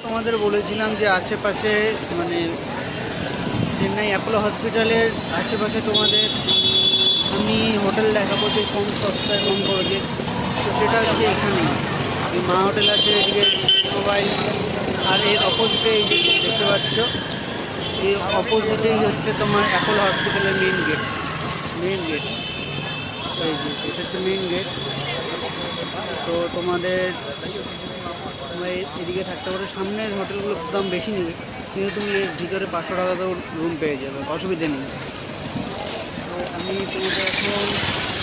তোমাদের বলেছিলাম যে আশেপাশে মানে চেন্নাই অ্যাপোলো হসপিটালের আশেপাশে তোমাদের আমি হোটেল দেখাবো যে কম সস্তায় কম খরচে তো সেটা হচ্ছে এখানে মা হোটেল আছে এদিকে মোবাইল। আর এর অপোজিটে এই যে দেখতে পাচ্ছ, এই অপোজিটেই হচ্ছে তোমার অ্যাপোলো হসপিটালের মেন গেট মেন গেট এই যে, এটা হচ্ছে মেন গেট তো তোমাদের তোমরা এদিকে থাকতে পারো। সামনের হোটেলগুলো দাম বেশি নেবে কিন্তু তুমি এর ভিতরে পাঁচশো টাকাতেও রুম পেয়ে যাবে, অসুবিধে নেই। তো আমি তোমাদের এখন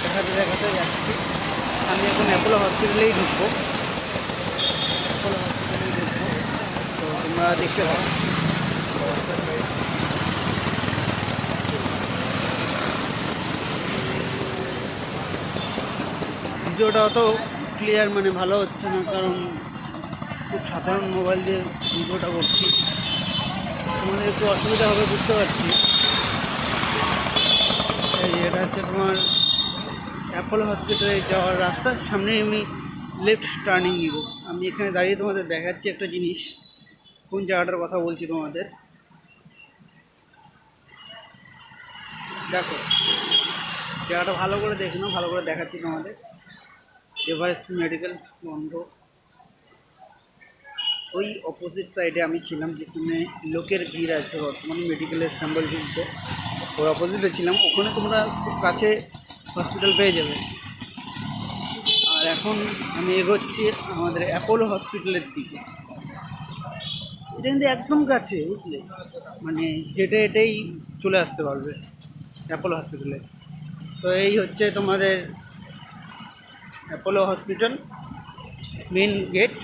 দেখাতে দেখাতে যাচ্ছি। আমি এখন অ্যাপোলো হসপিটালেই ঢুকবো। অ্যাপোলো হসপিটালেই ঢুকবো। তো তোমরা দেখতে পাও ভিডিওটা অত ক্লিয়ার মানে ভালো হচ্ছে না, কারণ খুব সাধারণ মোবাইল দিয়ে ভিডিওটা করছি। তোমাদের একটু অসুবিধা হবে, বুঝতে পারছি। এটা হচ্ছে তোমার অ্যাপোলো হসপিটালে যাওয়ার রাস্তা। সামনে আমি লেফট টার্নিং নিব। আমি এখানে দাঁড়িয়ে তোমাদের দেখাচ্ছি একটা জিনিস। কোন জায়গাটার কথা বলছি তোমাদের? দেখো, জায়গাটা ভালো করে দেখে নাও, ভালো করে দেখাচ্ছি তোমাদের। এভারেস্ট মেডিকেল বন্ধ ওই অপোজিট সাইডে আমি ছিলাম, যেখানে লোকের ভিড় আছে, বর্তমানে মেডিকেলের স্যাম্পল কিনতে ওর অপোজিটে ছিলাম, ওখানে তোমরা খুব কাছে হসপিটাল পেয়ে যাবে। আর এখন আমি এগোচ্ছি আমাদের অ্যাপোলো হসপিটালের দিকে। এটা কিন্তু একদম কাছে, বুঝলে? মানে হেঁটে হেঁটেই চলে আসতে পারবে অ্যাপোলো হসপিটালে তো এই হচ্ছে তোমাদের Apollo hospital main gate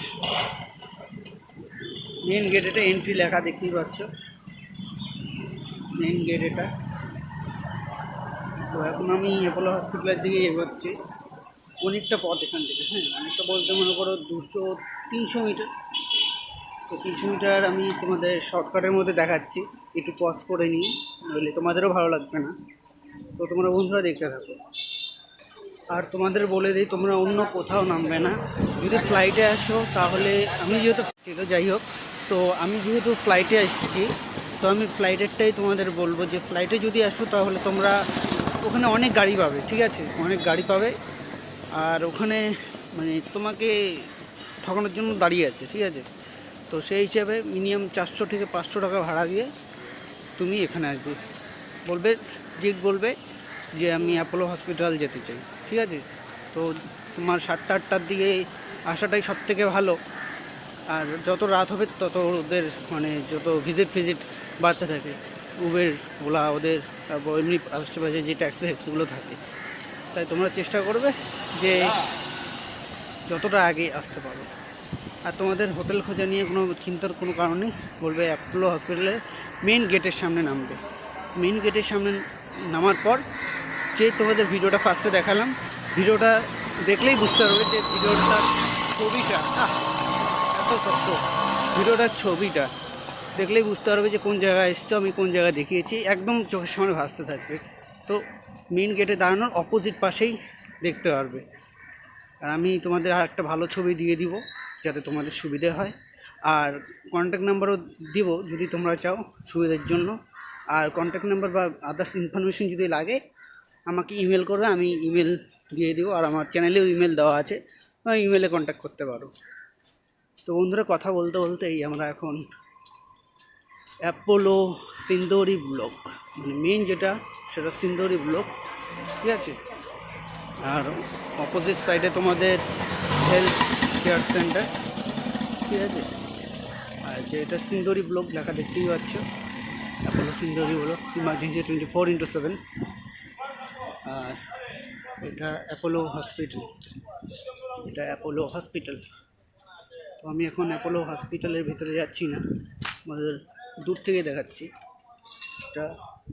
main gate এটা এন্ট্রি লেখা দেখতেই পাচ্ছ। মেন গেট এটা। তো এখন আমি অ্যাপোলো হসপিটালের দিকে এগোচ্ছি। অনেকটা পথ এখান থেকে হ্যাঁ? অনেকটা বলতে মনে করো দুশো তিনশো মিটার। তো তিনশো মিটার আমি তোমাদের শর্টকাটের মধ্যে দেখাচ্ছি। একটু পজ করে নিই, নইলে তোমাদেরও ভালো লাগবে না। তো তোমরা বন্ধুরা দেখতে থাকো। আর তোমাদের বলে দিই, তোমরা অন্য কোথাও নামবে না। যদি ফ্লাইটে আসো, তাহলে আমি যেহেতু যাই হোক তো আমি যেহেতু ফ্লাইটে এসেছি তো আমি ফ্লাইটেরটাই তোমাদের বলব যে ফ্লাইটে যদি আসো তাহলে তোমরা ওখানে অনেক গাড়ি পাবে, ঠিক আছে? অনেক গাড়ি পাবে। আর ওখানে মানে তোমাকে ঠকানোর জন্য দাঁড়িয়ে আছে, ঠিক আছে? তো সেই হিসাবে মিনিমাম চারশো থেকে পাঁচশো টাকা ভাড়া দিয়ে তুমি এখানে আসবে। বলবে যে বলবে যে আমি অ্যাপোলো হসপিটাল যেতে চাই, ঠিক আছে? তো তোমার সাতটা আটটার দিকে আসাটাই সব থেকে ভালো। আর যত রাত হবে, তত ওদের মানে যত ভিজিট ফিজিট বাড়তে থাকে। উবের ওলা ওদের, তারপর এমনি আশেপাশে যে ট্যাক্সি ট্যাক্সিগুলো থাকে। তাই তোমরা চেষ্টা করবে যে যতটা আগে আসতে পারো। আর তোমাদের হোটেল খোঁজা নিয়ে কোনো চিন্তার কোনো কারণ নেই, বলবে অ্যাপোলো হসপিটালের মেন গেটের সামনে নামবে। মেন গেটের সামনে নামার পর যে তোমাদের ভিডিওটা ফার্স্টে দেখালাম, ভিডিওটা দেখলেই বুঝতে পারবে যে ভিডিওটার ছবিটা সত্য ভিডিওটার ছবিটা দেখলেই বুঝতে পারবে যে কোন জায়গায় এসছো, আমি কোন জায়গায় দেখিয়েছি। একদম চোখের সামনে ভাসতে থাকবে। তো মেন গেটে দাঁড়ানোর অপোজিট পাশেই দেখতে পারবে। আর আমি তোমাদের আর একটা ভালো ছবি দিয়ে দিব, যাতে তোমাদের সুবিধে হয়। আর কন্ট্যাক্ট নাম্বারও দিব যদি তোমরা চাও সুবিধার জন্য। আর কন্ট্যাক্ট নাম্বার বা আদার্স ইনফরমেশন যদি লাগে, আমাকে ইমেল করবে, আমি ইমেল দিয়ে দিব। আর আমার চ্যানেলেও ইমেল দেওয়া আছে, তোমরা ইমেলে কন্ট্যাক্ট করতে পারো। তো বন্ধুরা, কথা বলতে বলতেই আমরা এখন অ্যাপোলো সিন্দরি ব্লক মানে মেন যেটা, সেটা সিন্দরি ব্লক ঠিক আছে? আর অপোজিট সাইডে তোমাদের হেলথ কেয়ার সেন্টার ঠিক আছে? আর যে এটা সিন্দরি ব্লক লেখা দেখতেই পাচ্ছ। Apollo Sindri block emergency twenty four into seven আর এটা অ্যাপোলো হসপিটাল এটা অ্যাপোলো হসপিটাল তো আমি এখন অ্যাপোলো হসপিটালের ভিতরে যাচ্ছি না। আমাদের দূর থেকে দেখাচ্ছি। এটা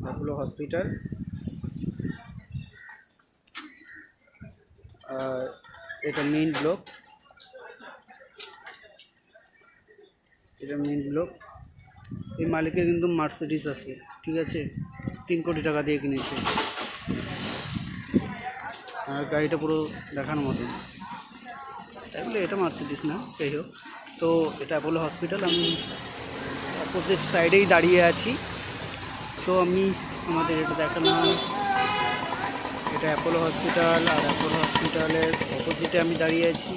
অ্যাপোলো হসপিটাল আর এটা মেইন ব্লক এটা মেইন ব্লক এই মালিকের কিন্তু মার্সিডিস আছে, ঠিক আছে? তিন কোটি টাকা দিয়ে কিনেছে। আর গাড়িটা পুরো দেখার মতন। তাই বলে এটা মার্সিডিস না, যাই হোক। তো এটা অ্যাপোলো হসপিটাল আমি অপোজিট সাইডেই দাঁড়িয়ে আছি। তো আমি আমাদের এটা দেখালাম। এটা অ্যাপোলো হসপিটাল আর অ্যাপোলো হসপিটালের অপোজিটে আমি দাঁড়িয়ে আছি।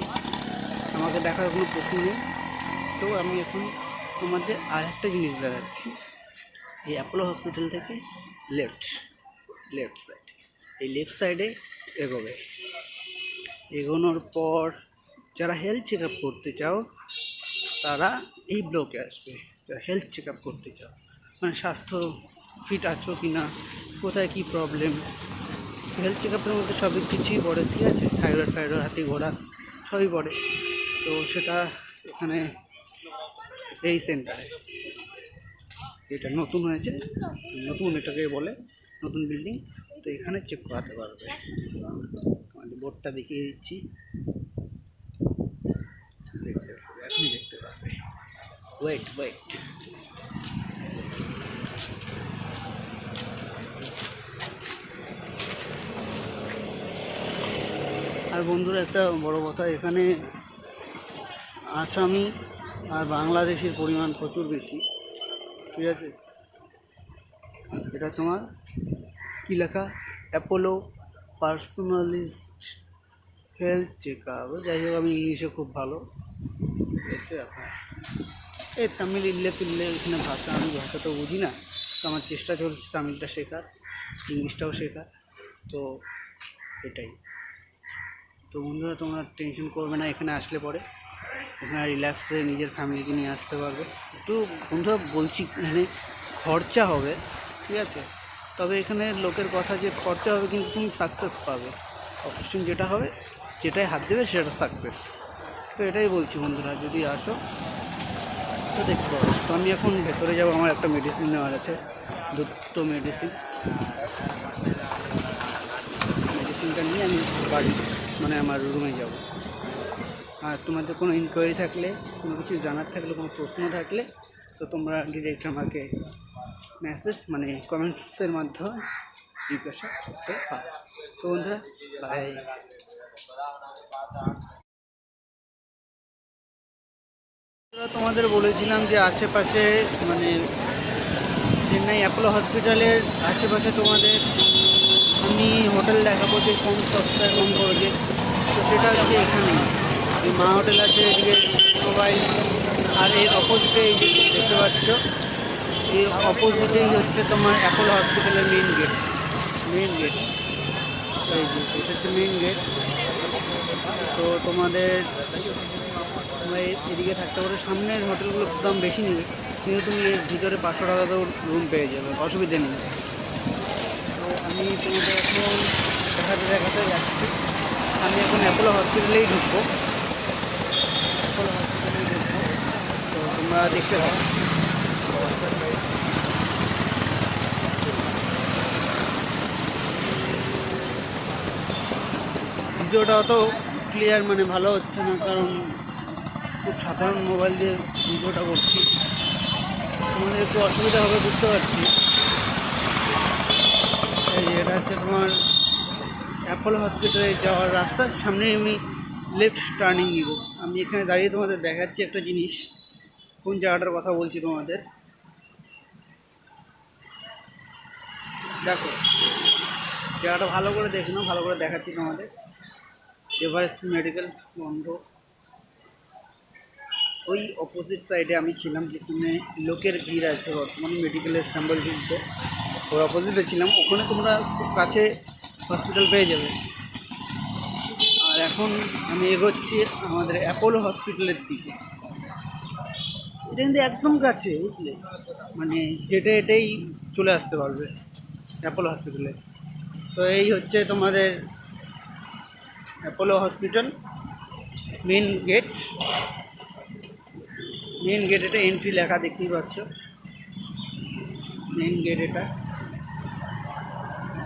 আমাকে দেখার কোনো প্রশ্ন নেই। তো আমি এখন তোমাদের আর একটা জিনিস দেখাচ্ছি। এই অ্যাপোলো হসপিটাল থেকে লেফট লেফট সাইড এই লেফট সাইডে এগোবে। এগোনোর পর যারা হেলথ চেক আপ করতে চাও, তারা এই ব্লকে আসবে। যারা হেলথ চেক আপ করতে চাও মানে স্বাস্থ্য ফিট আছো কি না কোথায় কী প্রবলেম হেলথ চেক আপের মধ্যে সবই কিছুই পড়ে, ঠিক আছে? থাইরয়েড ফাইরয়েড হাতি ঘোড়া সবই পড়ে। তো সেটা এখানে এই সেন্টারে এটা নতুন হয়েছে, নতুন এটাকে বলে নতুন বিল্ডিং তো এখানে চেক করাতে পারবে। বোর্ডটা দেখিয়ে দিচ্ছি। এখনই দেখতে ওয়েট ওয়েট আর বন্ধুরা, একটা বড় কথা, এখানে আসামি আর বাংলাদেশের পরিমাণ প্রচুর বেশি। ঠিক আছে? এটা তোমার কী লেখা? Apollo personalist health check up যাই হোক, আমি ইংলিশে খুব ভালো। এই তামিল ইল্লে ফিল্লে এখানে ভাষা, আমি ভাষা তো বুঝি না, তো আমার চেষ্টা চলছে তামিলটা শেখার, ইংলিশটাও শেখার, তো এটাই। তো বন্ধুরা, তোমরা টেনশন করবে না, এখানে আসলে পরে, এখানে রিল্যাক্সে নিজের ফ্যামিলিকে নিয়ে আসতে পারবে। একটু বন্ধুরা, বলছি, এখানে খরচা হবে, ঠিক আছে? তবে এখানে লোকের কথা যে খরচা হবে, কিন্তু তুমি সাকসেস পাবে। অপারেশন যেটা হবে, যেটাই হাত দেবে, সেটা সাকসেস তো এটাই বলছি বন্ধুরা, যদি আসো, তো দেখতে তো আমি এখন ভেতরে যাব, আমার একটা মেডিসিন নেওয়ার আছে, দুটো মেডিসিন মেডিসিনটা নিয়ে আমি বাড়ি মানে আমার রুমে যাব। আর তোমাদের কোনো ইনকোয়ারি থাকলে, কোনো কিছু জানার থাকলে, কোনো প্রশ্ন থাকলে, তো তোমরা ডিরেক্ট আমাকে মেসেজ মানে কমেন্টসের মাধ্যমে জিজ্ঞাসা করতে পারো। তো বন্ধুরা বাই তোমাদের বলেছিলাম যে আশেপাশে মানে চেন্নাই অ্যাপোলো হসপিটালের আশেপাশে তোমাদের আমি হোটেল দেখাবো যে কম সস্তায় কম খরচে তো সেটা হচ্ছে এখানে। এই মা হোটেল আছে এদিকে মোবাইল আর এর অপোজিটে এই যে দেখতে পাচ্ছ, এই অপোজিটেই হচ্ছে তোমার অ্যাপোলো হসপিটালের মেন গেট মেন গেট এই যে, এটা হচ্ছে মেন গেট তো তোমাদের তোমরা এদিকে থাকতে পারো। সামনের হোটেলগুলোর দাম বেশি নেবে, কিন্তু তুমি এর ভিতরে পাঁচশো টাকাতেও রুম পেয়ে যাবে, অসুবিধে নেই। তো আমি তোমাদের এখন দেখাতে দেখাতে যাচ্ছি। আমি এখন অ্যাপোলো হসপিটালেই ঢুকবো। অ্যাপোলো হসপিটালেই ঢুকবো। তো তোমরা দেখতে পাবো ভিডিওটা অত ক্লিয়ার মানে ভালো হচ্ছে না, কারণ খুব সাধারণ মোবাইল দিয়ে ভিডিওটা করছি। তোমাদের একটু অসুবিধা হবে, বুঝতে পারছি। এটা হচ্ছে তোমার অ্যাপোলো হসপিটালে যাওয়ার রাস্তা। সামনে আমি লেফট টার্নিং নিব। আমি এখানে দাঁড়িয়ে তোমাদের দেখাচ্ছি একটা জিনিস। কোন জায়গাটার কথা বলছি তোমাদের? দেখো, জায়গাটা ভালো করে দেখে নাও, ভালো করে দেখাচ্ছি তোমাদের। এভারেস্ট মেডিকেল বন্ধ ওই অপোজিট সাইডে আমি ছিলাম, যেখানে লোকের ভিড় আছে বর্তমানে মেডিকেলের স্যাম্পল তুলতে ওর অপোজিটে ছিলাম। ওখানে তোমরা খুব কাছে হসপিটাল পেয়ে যাবে। আর এখন আমি এগোচ্ছি আমাদের অ্যাপোলো হসপিটালের দিকে। এটা কিন্তু একদম কাছে, বুঝলে? মানে হেঁটে হেঁটেই চলে আসতে পারবে অ্যাপোলো হসপিটালে তো এই হচ্ছে তোমাদের Apollo hospital main gate main gate এটা এন্ট্রি লেখা দেখতেই পাচ্ছ। মেন গেট এটা।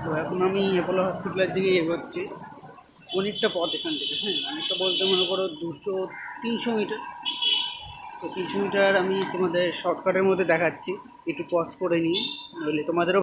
তো এখন আমি অ্যাপোলো হসপিটালের দিকে এগোচ্ছি। অনেকটা পথ এখান থেকে হ্যাঁ অনেকটা বলতে মনে করো দুশো তিনশো মিটার। তো তিনশো মিটার আমি তোমাদের শর্টকাটের মধ্যে দেখাচ্ছি। একটু পজ করে নিই, নইলে তোমাদেরও